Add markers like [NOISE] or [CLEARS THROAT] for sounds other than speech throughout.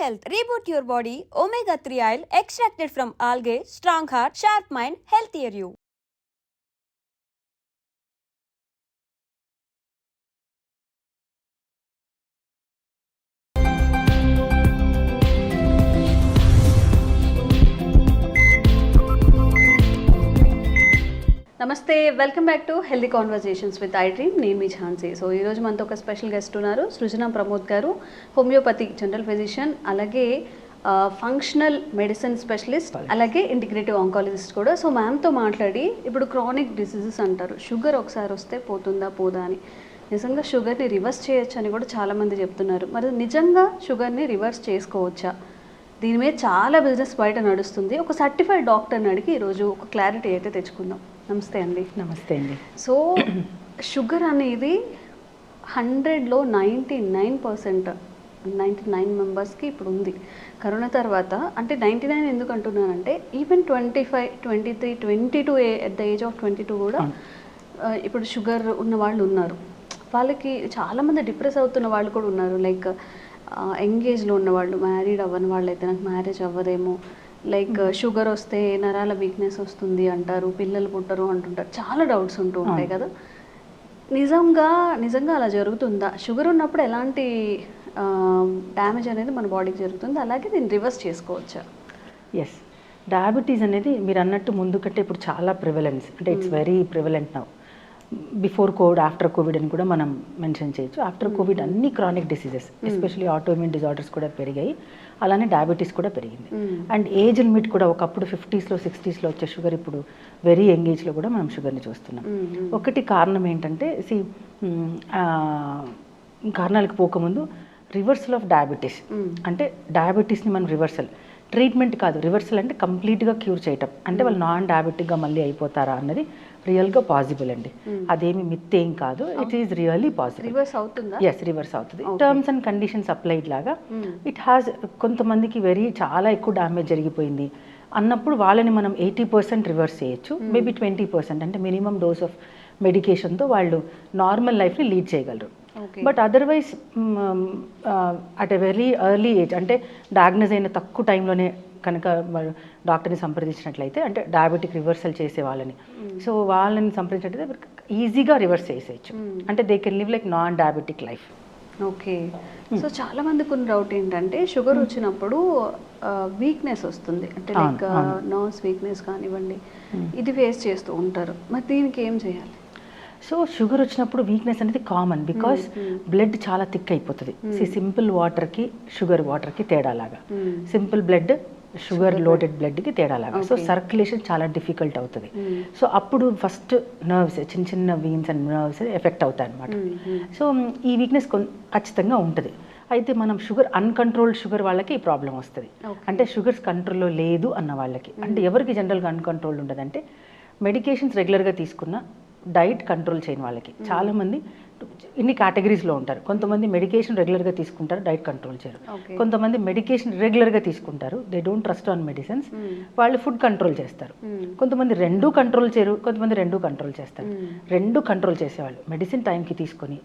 health. Reboot your body. Omega 3 oil extracted from algae. Strong heart, sharp mind, healthier you. నమస్తే welcome back to healthy conversations with I dream. నేను మీ Jhansi. So ఈరోజు మనతో ఒక special guest ఉన్నారు సృజన ప్రమోద్ గారు homeopathy general physician అలాగే functional medicine specialist అలాగే ఇంటిగ్రేటివ్ ఆంకాలజిస్ట్ కూడా. సో మ్యామ్తో మాట్లాడి ఇప్పుడు క్రానిక్ డిసీజెస్ అంటారు షుగర్ ఒకసారి వస్తే పోతుందా పోదా అని. నిజంగా షుగర్ని రివర్స్ చేయొచ్చు అని కూడా చాలామంది చెప్తున్నారు. మరి నిజంగా షుగర్ని రివర్స్ చేసుకోవచ్చా? దీని మీద చాలా బిజినెస్ బయట నడుస్తుంది. ఒక సర్టిఫైడ్ డాక్టర్ని అడిగి ఈరోజు ఒక క్లారిటీ అయితే తెచ్చుకుందాం. నమస్తే అండి. నమస్తే అండి. సో షుగర్ అనేది హండ్రెడ్లో ninety nine percent ninety nine మెంబర్స్కి ఇప్పుడు ఉంది. కరోనా తర్వాత అంటే నైంటీ నైన్ ఎందుకు అంటున్నానంటే even twenty five twenty three twenty two at the age of twenty two కూడా ఇప్పుడు షుగర్ ఉన్న వాళ్ళు ఉన్నారు. వాళ్ళకి చాలామంది డిప్రెస్ అవుతున్న వాళ్ళు కూడా ఉన్నారు. లైక్ ఎంగేజ్లో ఉన్న వాళ్ళు మ్యారీడ్ అవ్వని వాళ్ళు అయితే నాకు మ్యారేజ్ అవ్వదేమో లైక్ షుగర్ వస్తే నరాల వీక్నెస్ వస్తుంది అంటారు పిల్లలు పుట్టరు అంటుంటారు చాలా డౌట్స్ ఉంటూ ఉంటాయి కదా. నిజంగా నిజంగా అలా జరుగుతుందా? షుగర్ ఉన్నప్పుడు ఎలాంటి డ్యామేజ్ అనేది మన బాడీకి జరుగుతుంది? అలాగే దీన్ని రివర్స్ చేసుకోవచ్చా? ఎస్ డయాబెటీస్ అనేది మీరు అన్నట్టు ముందు కంటే ఇప్పుడు చాలా ప్రివలెన్స్ అంటే it's very prevalent now before covid after covid అని కూడా మనం మెన్షన్ చేయొచ్చు. ఆఫ్టర్ కోవిడ్ అన్ని chronic diseases especially autoimmune disorders కూడా పెరిగాయి. అలానే డయాబెటీస్ కూడా పెరిగింది. అండ్ ఏజ్ లిమిట్ కూడా ఒకప్పుడు ఫిఫ్టీస్లో సిక్స్టీస్లో వచ్చే షుగర్ ఇప్పుడు వెరీ యంగ్ ఏజ్లో కూడా మనం షుగర్ని చూస్తున్నాం. ఒకటి కారణం ఏంటంటే సి కారణాలకు పోకముందు రివర్సల్ ఆఫ్ డయాబెటీస్ అంటే డయాబెటీస్ని మనం రివర్సల్ ట్రీట్మెంట్ కాదు రివర్సల్ అంటే కంప్లీట్గా క్యూర్ చేయటం. అంటే వాళ్ళు నాన్ డయాబెటిక్గా మళ్ళీ అయిపోతారా అన్నది రియల్గా పాసిబుల్ అండి. అదేమి మిత్ ఏం కాదు it is really possible reverse అవుతుందా? ఎస్ రివర్స్ అవుతుంది. టర్మ్స్ అండ్ కండిషన్స్ అప్లైడ్ లాగా. ఇట్ హ్యాస్ కొంతమందికి వెరీ చాలా ఎక్కువ డ్యామేజ్ జరిగిపోయింది. అన్నప్పుడు వాళ్ళని మనం ఎయిటీ పర్సెంట్ రివర్స్ చేయొచ్చు. మేబీ ట్వంటీ పర్సెంట్ అంటే మినిమం డోస్ ఆఫ్ మెడికేషన్తో వాళ్ళు నార్మల్ లైఫ్ని లీడ్ చేయగలరు. But otherwise at a very early age అంటే డయాగ్నోజ్ అయిన తక్కువ టైంలోనే కనుక డాక్టర్ని సంప్రదించినట్లయితే అంటే డయాబెటిక్ రివర్సల్ చేసే వాళ్ళని. సో వాళ్ళని సంప్రదించినట్లయితే ఈజీగా రివర్స్ చేసేయచ్చు. అంటే they can live like non diabetic life okay so చాలా మందికి ఉన్న డౌట్ ఏంటంటే షుగర్ వచ్చినప్పుడు వీక్నెస్ వస్తుంది. అంటే లైక్. నర్వ్స్ వీక్నెస్ కానివ్వండి ఇది ఫేస్ చేస్తూ ఉంటారు. మరి దీనికి ఏం చేయాలి? సో షుగర్ వచ్చినప్పుడు వీక్నెస్ అనేది కామన్ బికాస్ బ్లడ్ చాలా థిక్ అయిపోతుంది. సి సింపుల్ వాటర్కి షుగర్ వాటర్కి తేడా లాగా సింపుల్ బ్లడ్ షుగర్ లోడెడ్ బ్లడ్కి తేడా లాగా సో సర్క్యులేషన్ చాలా డిఫికల్ట్ అవుతుంది. సో అప్పుడు ఫస్ట్ నర్వ్స్ చిన్న చిన్న వీన్స్ అండ్ నర్వ్స్ ఎఫెక్ట్ అవుతాయి అనమాట సో ఈ వీక్నెస్ ఖచ్చితంగా ఉంటుంది. అయితే మనం షుగర్ అన్కంట్రోల్డ్ షుగర్ వాళ్ళకి ఈ ప్రాబ్లం వస్తుంది. అంటే షుగర్స్ కంట్రోల్లో లేదు అన్న వాళ్ళకి. అంటే ఎవరికి జనరల్గా అన్కంట్రోల్డ్ ఉండదంటే మెడికేషన్స్ రెగ్యులర్గా తీసుకున్న డైట్ కంట్రోల్ చేయని వాళ్ళకి. చాలామంది ఇన్ని కేటగిరీస్లో ఉంటారు. కొంతమంది మెడికేషన్ రెగ్యులర్గా తీసుకుంటారు డైట్ కంట్రోల్ చేయరు. కొంతమంది మెడికేషన్ రెగ్యులర్గా తీసుకుంటారు they don't trust on medicines వాళ్ళు ఫుడ్ కంట్రోల్ చేస్తారు. కొంతమంది రెండు కంట్రోల్ చేయరు కొంతమంది రెండు కంట్రోల్ చేస్తారు. రెండు కంట్రోల్ చేసేవాళ్ళు. మెడిసిన్ టైంకి తీసుకొని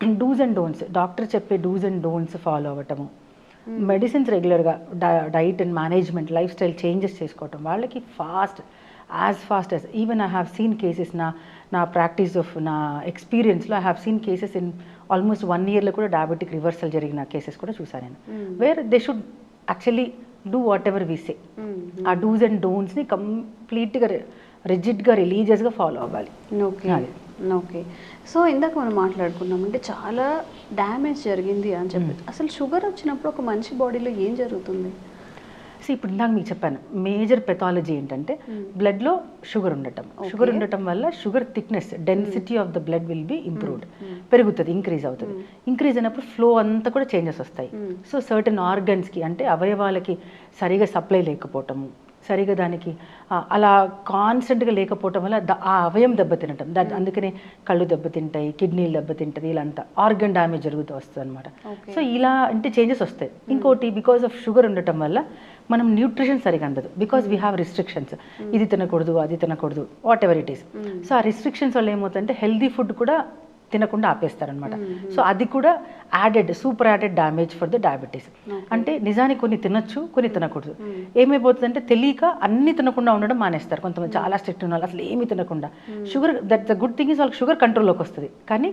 [CLEARS THROAT] డూస్ అండ్ డోన్స్ డాక్టర్ చెప్పే డూస్ అండ్ డోన్స్ ఫాలో అవ్వటము. మెడిసిన్స్ రెగ్యులర్గా diet and management lifestyle changes చేసుకోవటం. వాళ్ళకి fast as fast as even I have seen cases నా నా ప్రాక్టీస్ ఆఫ్ నా ఎక్స్పీరియన్స్లో I have seen cases in almost one ఇయర్లో కూడా డయాబెటిక్ రివర్సల్ జరిగిన కేసెస్ కూడా చూసాను నేను. Where they should actually do whatever we say uh dos and డోన్స్ని కంప్లీట్గా రిజిడ్గా రిలీజియస్గా ఫాలో అవ్వాలి. ఓకే. ఓకే సో ఇందాక మనం మాట్లాడుకున్నాం అంటే చాలా డ్యామేజ్ జరిగింది అని చెప్పి. అసలు షుగర్ వచ్చినప్పుడు ఒక మనిషి బాడీలో ఏం జరుగుతుంది? సో ఇప్పుడు ఇందాక మీకు చెప్పాను మేజర్ పెథాలజీ ఏంటంటే బ్లడ్లో షుగర్ ఉండటం. షుగర్ ఉండటం వల్ల sugar thickness density of the blood will be improved పెరుగుతుంది ఇంక్రీజ్ అవుతుంది. ఇంక్రీజ్ అయినప్పుడు ఫ్లో అంతా కూడా చేంజెస్ వస్తాయి. సో సర్టన్ ఆర్గన్స్కి అంటే అవయవాలకి సరిగా సప్లై లేకపోవటము సరిగా దానికి అలా కాన్స్టెంట్గా లేకపోవటం వల్ల ఆ అవయం దెబ్బతినటం. దా అందుకనే కళ్ళు దెబ్బతింటాయి కిడ్నీలు దెబ్బతింటుంది ఇలా అంతా ఆర్గన్ డ్యామేజ్ జరుగుతూ వస్తుంది అనమాట సో ఇలా అంటే చేంజెస్ వస్తాయి. ఇంకోటి బికాస్ ఆఫ్ షుగర్ ఉండటం వల్ల మనం న్యూట్రిషన్ సరిగా అందదు. బికాస్ వీ హ్యావ్ రిస్ట్రిక్షన్స్ ఇది తినకూడదు అది తినకూడదు whatever it is so uh restrictions వల్ల ఏమవుతుందంటే హెల్దీ ఫుడ్ కూడా తినకుండా ఆపేస్తారనమాట సో అది కూడా added super added damage for the diabetes అంటే నిజానికి కొన్ని తినొచ్చు కొన్ని తినకూడదు. ఏమైపోతుందంటే తెలియక అన్ని తినకుండా ఉండడం మానేస్తారు కొంతమంది. చాలా స్ట్రిక్ట్ ఉన్న వాళ్ళు అసలు ఏమీ తినకుండా. Sugar that the good thing is వాళ్ళకి షుగర్ కంట్రోల్లోకి వస్తుంది. కానీ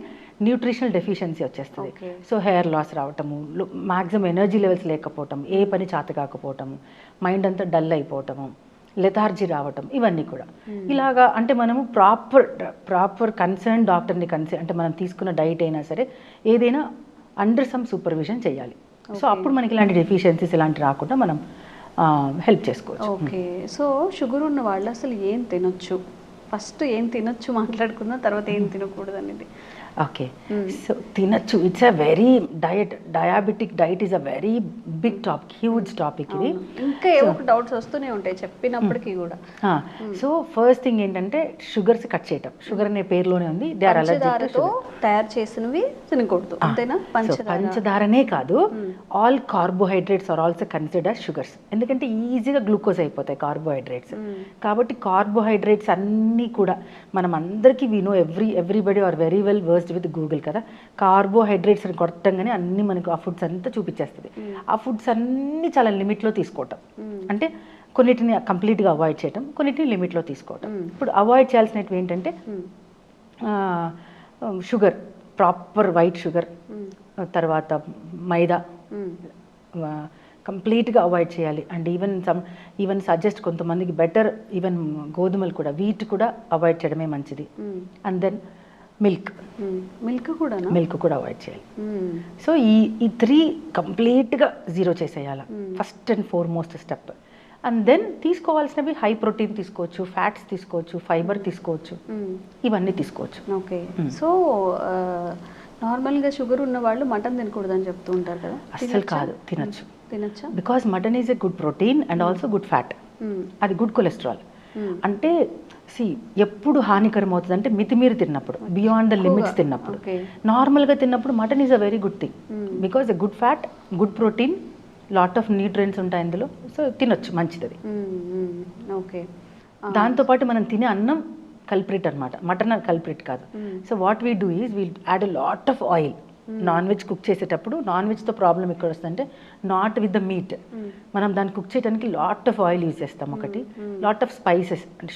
న్యూట్రిషనల్ డెఫిషియన్సీ వచ్చేస్తుంది. సో హెయిర్ లాస్ రావటము మ్యాక్సిమం ఎనర్జీ లెవెల్స్ లేకపోవటం ఏ పని చేత కాకపోవటము మైండ్ అంతా డల్ అయిపోవటము. లెథార్జీ రావటం ఇవన్నీ కూడా. ఇలాగా అంటే మనము ప్రాపర్ ప్రాపర్ కన్సర్న్ డాక్టర్ని కన్సర్న్ అంటే మనం తీసుకున్న డైట్ అయినా సరే ఏదైనా అండర్ సమ్ సూపర్విజన్ చేయాలి. సో అప్పుడు మనకి ఇలాంటి డెఫిషియన్సీస్ ఇలాంటి రాకుండా మనం హెల్ప్ చేసుకోవచ్చు. ఓకే. సో షుగర్ ఉన్న వాళ్ళు అసలు ఏం తినొచ్చు? ఫస్ట్ ఏం తినొచ్చు మాట్లాడుకుందాం తర్వాత ఏం తినకూడదు అనేది ఓకే సో తినచ్చు it's a very diet diabetic diet is a very big topic huge topic ఇది. ఇంకా ఏవో డౌట్స్ వస్తూనే ఉంటాయి చెప్పినప్పటికీ కూడా. సో ఫస్ట్ థింగ్ ఏంటంటే షుగర్స్ కట్ చేయటం. షుగర్ అనే పేరులోనే ఉంది. దే ఆర్ తయారు చేసినవి తినకూడదు. అంతేనా? పంచదార. పంచదారనే కాదు. All carbohydrates are also consider sugars ఎందుకంటే ఈజీగా గ్లూకోజ్ అయిపోతాయి కార్బోహైడ్రేట్స్ కాబట్టి కార్బోహైడ్రేట్స్ అన్నీ కూడా మనం అందరికీ we know every everybody are very well versed with Google కదా. కార్బోహైడ్రేట్స్ అని కొట్టంగానే అన్ని మనకు ఆ ఫుడ్స్ అంతా చూపించేస్తుంది. ఆ ఫుడ్స్ అన్నీ చాలా లిమిట్లో తీసుకోవటం. అంటే కొన్నిటిని కంప్లీట్గా అవాయిడ్ చేయటం కొన్నిటిని లిమిట్లో తీసుకోవటం. ఇప్పుడు అవాయిడ్ చేయాల్సినవి ఏంటంటే షుగర్ ప్రాపర్ వైట్ షుగర్ తర్వాత మైదా. కంప్లీట్గా అవాయిడ్ చేయాలి. And even some even suggest కొంతమందికి బెటర్ ఈవెన్ గోధుమలు కూడా వీట్ కూడా అవాయిడ్ చేయడమే మంచిది. And then milk. మిల్క్ కూడానా? మిల్క్ కూడా అవాయిడ్ చేయాలి. సో ఈ ఈ త్రీ కంప్లీట్గా జీరో చేసేయాలి. First and foremost step. And then తీసుకోవాల్సినవి high protein తీసుకోవచ్చు ఫ్యాట్స్ తీసుకోవచ్చు ఫైబర్ తీసుకోవచ్చు. ఇవన్నీ తీసుకోవచ్చు. ఓకే. సో నార్మల్గా షుగర్ ఉన్న వాళ్ళు మటన్ తినకూడదు అని చెప్తూ ఉంటారు కదా? అస్సలు తినొచ్చా? కాదు తినొచ్చు. తినచ్చా? Because mutton is a good protein and also good fat. అది గుడ్ కొలెస్ట్రాల్. అంటే సి ఎప్పుడు హానికరం అవుతుంది అంటే మితిమీరి తిన్నప్పుడు బియాండ్ ద లిమిట్స్ తిన్నప్పుడు. నార్మల్గా తిన్నప్పుడు mutton is a very good thing because a good fat good protein lot of nutrients ఉంటాయి అందులో సో తినొచ్చు మంచిది అది ఓకే దాంతోపాటు మనం తినే అన్నం కల్ప్రిట్ అనమాట మటన్ కల్ప్రిట్ కాదు. So what we do is we add a lot of oil non veg cook చేసేటప్పుడు నాన్ వెజ్తో ప్రాబ్లం ఎక్కడ వస్తుందంటే నాట్ విత్ ద మీట్ మనం దాన్ని కుక్ చేయడానికి లాట్ ఆఫ్ ఆయిల్ యూజ్ చేస్తాం ఒకటి. లాట్ ఆఫ్ స్పైసెస్ అంటే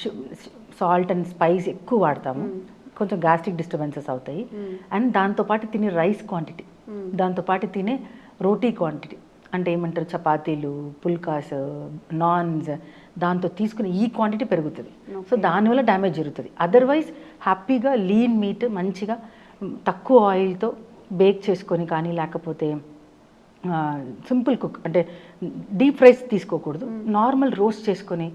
సాల్ట్ అండ్ స్పైస్ ఎక్కువ వాడతాము. కొంచెం గ్యాస్ట్రిక్ డిస్టర్బెన్సెస్ అవుతాయి. అండ్ దాంతోపాటు తినే రైస్ క్వాంటిటీ దాంతోపాటు తినే రోటీ క్వాంటిటీ అంటే ఏమంటారు చపాతీలు పుల్కాస్ నాన్స్ దాంతో తీసుకునే ఈ క్వాంటిటీ పెరుగుతుంది. సో దానివల్ల డ్యామేజ్ జరుగుతుంది. అదర్వైజ్ హ్యాపీగా లీన్ మీట్ మంచిగా తక్కువ ఆయిల్తో బేక్ చేసుకొని కానీ లేకపోతే సింపుల్ కుక్ అంటే డీప్ ఫ్రైస్ తీసుకోకూడదు. నార్మల్ రోస్ట్ చేసుకొని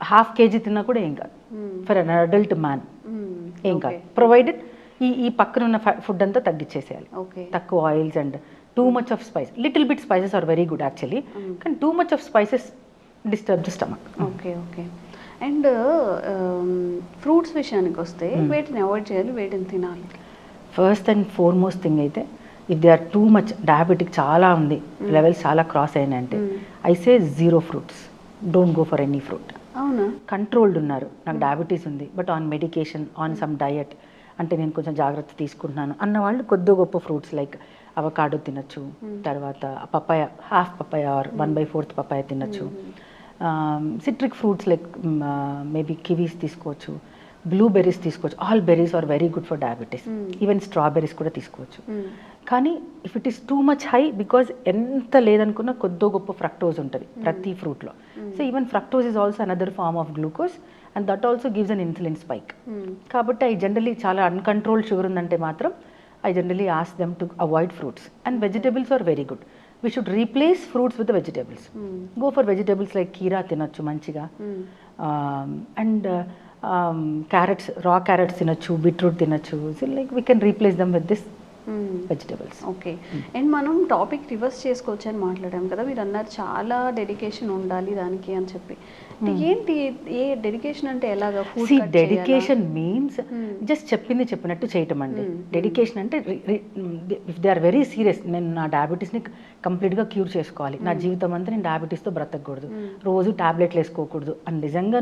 హాఫ్ కేజీ తిన్నా కూడా ఏం కాదు. ఫర్ అన్ అడల్ట్ మ్యాన్ ఏం కాదు. ప్రొవైడెడ్ ఈ ఈ పక్కన ఉన్న ఫుడ్ అంతా తగ్గించేసేయాలి ఓకే. తక్కువ oils and too much of spice little bit spices are very good actually. కానీ too much of spices disturb the stomach. Okay okay. And fruits విషయానికి వస్తే వేటిని అవాయిడ్ చేయాలి వేటిని తినాలి. ఫస్ట్ అండ్ ఫార్మోస్ట్ థింగ్ అయితే if they are too much diabetic చాలా ఉంది లెవెల్స్ చాలా cross అయినాయంటే I say zero fruits don't go for any fruit అవునా? కంట్రోల్డ్ ఉన్నారు. నాకు డయాబెటీస్ ఉంది but on medication on some diet అంటే నేను కొంచెం జాగ్రత్త తీసుకుంటున్నాను అన్న వాళ్ళు కొద్ది గొప్ప ఫ్రూట్స్ లైక్ అవకాడో తినచ్చు తర్వాత papaya half papaya or one by fourth papaya తినచ్చు. Citric fruits like maybe kiwis తీసుకోవచ్చు. బ్లూబెర్రీస్ తీసుకోవచ్చు. All berries are very good for diabetes even strawberries కూడా తీసుకోవచ్చు. కానీ if it is too much high because ఎంత లేదనుకున్నా కొద్దో గొప్ప ఫ్రక్టోజ్ ఉంటుంది ప్రతి ఫ్రూట్లో so even fructose is also another form of glucose and that also gives an insulin spike కాబట్టి ఐ జనరలీ చాలా అన్కంట్రోల్డ్ షుగర్ ఉందంటే మాత్రం I generally ask them to avoid fruits and vegetables are very good we should replace fruits with vegetables go for vegetables like కీరా తినొచ్చు మంచిగా. And carrots raw carrots తినొచ్చు beetroot తినొచ్చు. Like we can replace them with this vegetables okay and మనం topic reverse చేసుకోవచ్చు అని మాట్లాడాం కదా. మీరు అన్నారు చాలా డెడికేషన్ ఉండాలి దానికి అని చెప్పి. అంటే ఏంటి? ఏ డెడికేషన్ అంటే ఎలాగా? డెడికేషన్ మీన్స్ జస్ట్ చెప్పింది చెప్పినట్టు చేయటం అండి డెడికేషన్ అంటే if they are very serious నేను నా డయాబెటీస్ని కంప్లీట్గా క్యూర్ చేసుకోవాలి. నా జీవితం అంతా నేను డయాబెటీస్తో బ్రతకూడదు రోజు టాబ్లెట్లు వేసుకోకూడదు అని నిజంగా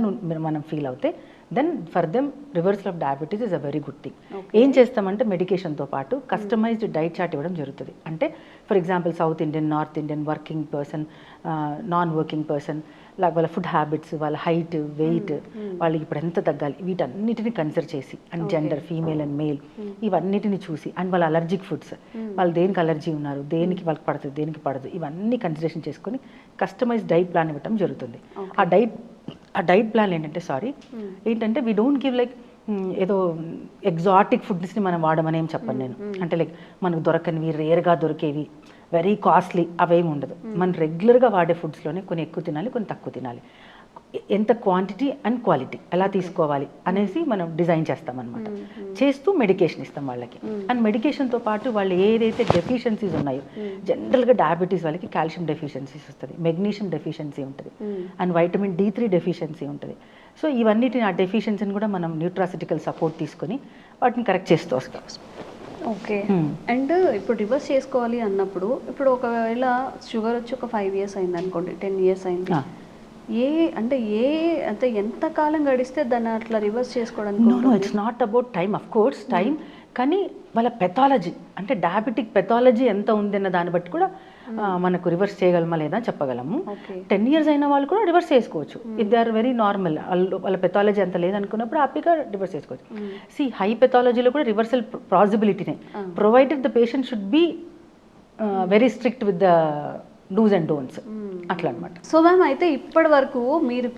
మనం ఫీల్ అవుతే then for them reversal of diabetes is a very good thing ఏం చేస్తామంటే మెడికేషన్తో పాటు కస్టమైజ్డ్ డైట్ చార్ట్ ఇవ్వడం జరుగుతుంది. అంటే for example south Indian north Indian working person non working person లాగా వాళ్ళ ఫుడ్ హ్యాబిట్స్ వాళ్ళ హైట్ వెయిట్ వాళ్ళకి ఇప్పుడు ఎంత తగ్గాలి వీటన్నిటిని కన్సిడర్ చేసి and gender female and male ఇవన్నిటిని చూసి అండ్ వాళ్ళ అలర్జిక్ ఫుడ్స్ వాళ్ళు దేనికి అలర్జీ ఉన్నారు దేనికి వాళ్ళకి పడుతుంది దేనికి పడదు ఇవన్నీ కన్సిడరేషన్ చేసుకొని కస్టమైజ్ డైట్ ప్లాన్ ఇవ్వడం జరుగుతుంది. ఆ డైట్ ఆ డైట్ ప్లాన్ ఏంటంటే సారీ ఏంటంటే వీ డోంట్ గివ్ లైక్ ఏదో ఎగ్జాటిక్ ఫుడ్స్ని మనం వాడమని ఏం చెప్పను నేను. అంటే లైక్ మనకు దొరకనివి రేర్గా దొరికేవి వెరీ కాస్ట్లీ అవేమి ఉండదు. మనం రెగ్యులర్గా వాడే ఫుడ్స్లోనే కొన్ని ఎక్కువ తినాలి కొన్ని తక్కువ తినాలి. ఎంత క్వాంటిటీ అండ్ క్వాలిటీ ఎలా తీసుకోవాలి అనేసి మనం డిజైన్ చేస్తాం అనమాట చేస్తూ మెడికేషన్ ఇస్తాం వాళ్ళకి. అండ్ మెడికేషన్తో పాటు వాళ్ళు ఏదైతే డెఫిషియన్సీస్ ఉన్నాయో జనరల్గా డయాబెటీస్ వాళ్ళకి కాల్షియం డెఫిషియన్సీస్ వస్తుంది మెగ్నీషియం డెఫిషియన్సీ ఉంటుంది and vitamin D three deficiency ఉంటుంది. సో ఇవన్నిటిని ఆ డెఫిషియన్సీని కూడా మనం న్యూట్రాసిటికల్ సపోర్ట్ తీసుకొని వాటిని కరెక్ట్ చేస్తూ వస్తాం. ఓకే. అండ్ ఇప్పుడు రివర్స్ చేసుకోవాలి అన్నప్పుడు ఇప్పుడు ఒకవేళ షుగర్ వచ్చి ఒక ఫైవ్ ఇయర్స్ అయింది అనుకోండి టెన్ ఇయర్స్ అయింది. ఏ అంటే ఏ అంటే ఎంత కాలం గడిస్తే దాన్ని అట్లా రివర్స్ చేసుకోవడానికి నో నో ఉంటుంది? It's not about time of course time కానీ వాళ్ళ పెథాలజీ అంటే డయాబెటిక్ పెథాలజీ ఎంత ఉంది అన్న దాన్ని బట్టి కూడా ఆ, మనకు రివర్స్ చేయగలమా లేదా చెప్పగలము. టెన్ ఇయర్స్ అయిన వాళ్ళు కూడా రివర్స్ చేసుకోవచ్చు. If they are very normal వాళ్ళ పెథాలజీ అంత లేదనుకున్నప్పుడు హ్యాపీగా రివర్స్ చేసుకోవచ్చు. సి హై పెథాలజీలో కూడా reversal పాసిబిలిటీనే provided the patient should be very strict with the dos and don'ts. అట్లా అనమాట సో మ్యామ్ అయితే ఇప్పటి వరకు మీరు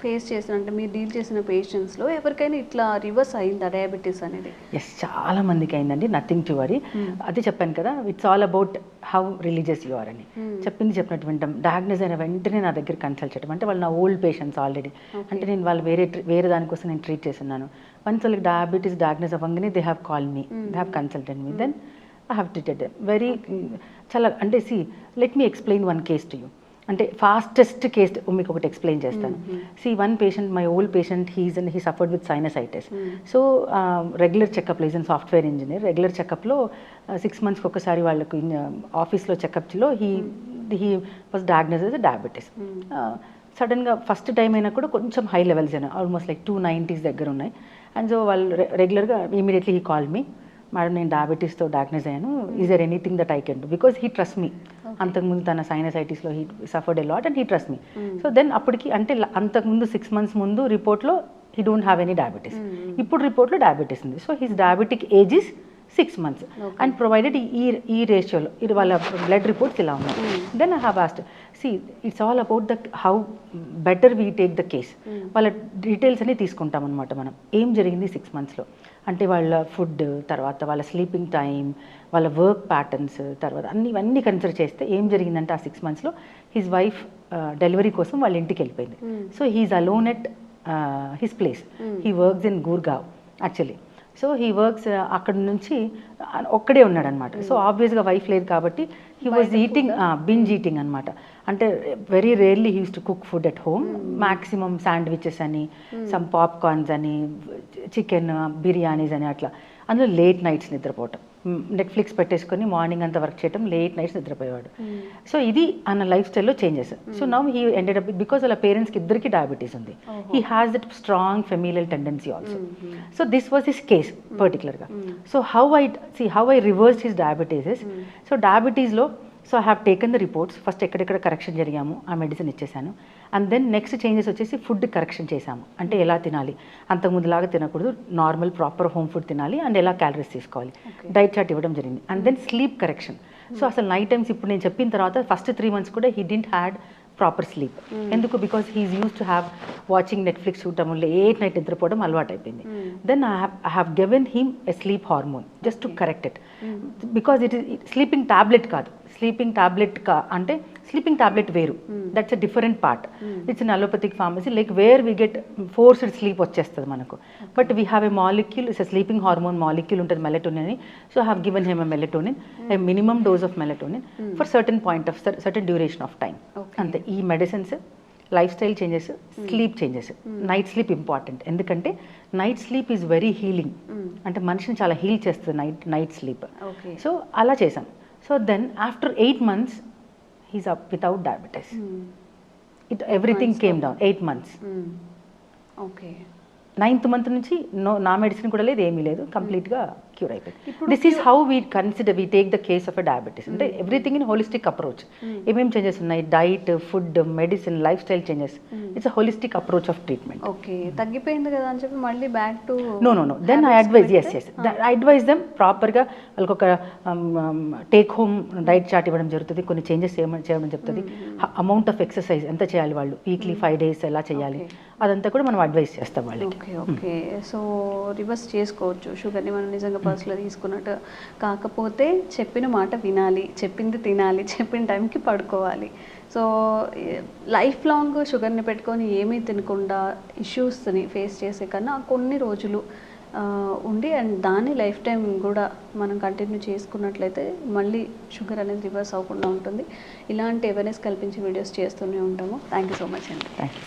ఫేస్ చేసిన అంటే మీరు డీల్ చేసిన పేషెంట్స్లో ఎవరికైనా ఇట్లా రివర్స్ అయిందా డయాబెటీస్ అనేది? ఎస్ చాలా మందికి అయిందండి. నథింగ్ టు వరీ అదే చెప్పాను కదా it's all about how religious you are అని. చెప్పింది చెప్పినట్టు వింటాం. డయాగ్నోజ్ అయిన వెంటనే నా దగ్గర కన్సల్ట్ చేయడం అంటే వాళ్ళు నా ఓల్డ్ పేషెంట్స్ ఆల్రెడీ అంటే నేను వాళ్ళు వేరే వేరే దానికోసం నేను ట్రీట్ చేస్తున్నాను. వన్స్ వాళ్ళకి డయాబెటీస్ డయాగ్నోజ్ అవ్వగానే they have call me they have consulted me then I have treated very చాలా అంటే see let me explain one case to you అంటే ఫాస్టెస్ట్ కేస్ మీకు ఒకటి ఎక్స్ప్లెయిన్ చేస్తాను. See one patient my old patient he's and he suffered with sinusitis so regular checkup is an software engineer regular చెకప్లో six మంత్స్కి ఒకసారి వాళ్ళకు ఆఫీస్లో చెకప్లో he he was diagnose as diabetes సడన్గా first time అయినా కూడా కొంచెం హై లెవెల్స్ అయినా almost like two nineties దగ్గర ఉన్నాయి. అండ్ సో వాళ్ళు రెగ్యులర్గా immediately he call me madam నేను డయాబెటీస్తో డయాగ్నోజ్ అయ్యాను. Is there anything that I can do because he trust me అంతకుముందు తన సైనసైటిస్లో he suffered a lot and he trust me so then అప్పటికి అంటే అంతకుముందు సిక్స్ మంత్స్ ముందు రిపోర్ట్లో he don't have any diabetes ఇప్పుడు రిపోర్ట్లో డయాబెటీస్ ఉంది. So he's diabetic age is six months and provided ఈ ఈ రేషియోలో ఇది వాళ్ళ బ్లడ్ రిపోర్ట్స్ ఇలా ఉన్నాయి. Then I have asked see it's all about the how better we take the case వాళ్ళ డీటెయిల్స్ అన్ని తీసుకుంటాం అనమాట మనం. ఏం జరిగింది సిక్స్ మంత్స్లో అంటే వాళ్ళ ఫుడ్ తర్వాత వాళ్ళ స్లీపింగ్ టైం వాళ్ళ వర్క్ ప్యాటర్న్స్ తర్వాత అన్ని ఇవన్నీ కన్సిడర్ చేస్తే ఏం జరిగిందంటే ఆ సిక్స్ మంత్స్లో హిజ్ వైఫ్ డెలివరీ కోసం వాళ్ళ ఇంటికి వెళ్ళిపోయింది. So he's alone at his place he works in Gurgaon actually so he works అక్కడ నుంచి ఆ, ఒక్కడే ఉన్నాడు అనమాట సో ఆబ్వియస్గా వైఫ్ లేదు కాబట్టి he was eating binge eating అనమాట. అంటే very rarely he's to cook food at home maximum sandwiches అని సమ్ పాప్కార్న్స్ అని చికెన్ బిర్యానీస్ అని అట్లా. అందులో లేట్ నైట్స్ నిద్రపోవటం. నెట్ఫ్లిక్స్ పెట్టేసుకొని మార్నింగ్ అంతా వర్క్ చేయడం లేట్ నైట్స్ నిద్రపోయేవాడు. సో ఇది అన్న లైఫ్ స్టైల్లో changes so now he ended up because వాళ్ళ పేరెంట్స్కి ఇద్దరికి డయాబెటీస్ ఉంది. He has that strong familial tendency also so this was his case పర్టికులర్గా so how I see how I reverse his diabetes so డయాబెటీస్లో so I have taken the reports first ఎక్కడెక్కడ correction జరిగాము ఆ medicine ఇచ్చేసాను. And then next changes వచ్చేసి food correction చేశాము. అంటే ఎలా తినాలి? అంతకుముందులాగా తినకూడదు. నార్మల్ ప్రాపర్ హోమ్ ఫుడ్ తినాలి అండ్ ఎలా క్యాలరీస్ తీసుకోవాలి. డైట్ చార్ట్ ఇవ్వడం జరిగింది. And then sleep correction so అసలు నైట్ టైమ్స్ ఇప్పుడు నేను చెప్పిన తర్వాత ఫస్ట్ త్రీ మంత్స్ కూడా he didn't had proper sleep ఎందుకు? Because he's used to have watching Netflix చూడటం లేట్ నైట్ నిద్రపోవడం అలవాటు అయిపోయింది then I have given him a sleep hormone just to correct it because it is sleeping tablet కాదు. Sleeping tablet కా అంటే sleeping tablet వేరు. That's a different part it's in allopathic pharmacy like where we get forced sleep వచ్చేస్తుంది మనకు. But we have a molecule it's sleeping hormone molecule ఉంటుంది melatonin అని so have given him a melatonin a minimum dose of melatonin for certain point of certain duration of time. అంతే. ఈ medicines life style changes sleep changes night sleep important ఎందుకంటే night sleep is very healing అంటే మనిషిని చాలా heal చేస్తుంది night night sleep so అలా చేసాం so then after eight months he's up without diabetes it everything came down eight months okay ninth month నుంచి no నా medicine కూడా లేదు ఏమీ లేదు. కంప్లీట్గా క్యూర్ అయిపోయింది. This is how we consider we take the case of a diabetes అంటే everything in holistic approach ఏమేమి చేంజెస్ ఉన్నాయి? Diet food medicine life style changes it's a holistic approach of treatment okay తగ్గిపోయింది కదా అని చెప్పి మళ్ళీ back to no no no then I advise yes yes I advise them ప్రాపర్గా వాళ్ళకి ఒక టేక్ హోమ్ డైట్ చార్ట్ ఇవ్వడం జరుగుతుంది. కొన్ని చేంజెస్ చేయమని చేయడం చెప్తుంది. అమౌంట్ ఆఫ్ ఎక్సర్సైజ్ ఎంత చేయాలి వాళ్ళు? వీక్లీ ఫైవ్ డేస్ ఎలా చేయాలి? అదంతా కూడా మనం అడ్వైస్ చేస్తాం వాళ్ళకి. ఓకే ఓకే సో రివర్స్ చేసుకోవచ్చు. షుగర్ని మనం నిజంగా పర్స్లో తీసుకున్నట్టు. కాకపోతే చెప్పిన మాట వినాలి చెప్పింది తినాలి చెప్పిన టైంకి పడుకోవాలి. సో లైఫ్ లాంగ్ షుగర్ని పెట్టుకొని ఏమీ తినకుండా ఇష్యూస్ని ఫేస్ చేసే కన్నా కొన్ని రోజులు ఉండి అండ్ దాన్ని లైఫ్ టైం కూడా మనం కంటిన్యూ చేసుకున్నట్లయితే మళ్ళీ షుగర్ అనేది రివర్స్ అవ్వకుండా ఉంటుంది. ఇలాంటి అవేర్నెస్ కల్పించే వీడియోస్ చేస్తూనే ఉంటాము. థ్యాంక్ యూ సో మచ్ అండి థ్యాంక్ యూ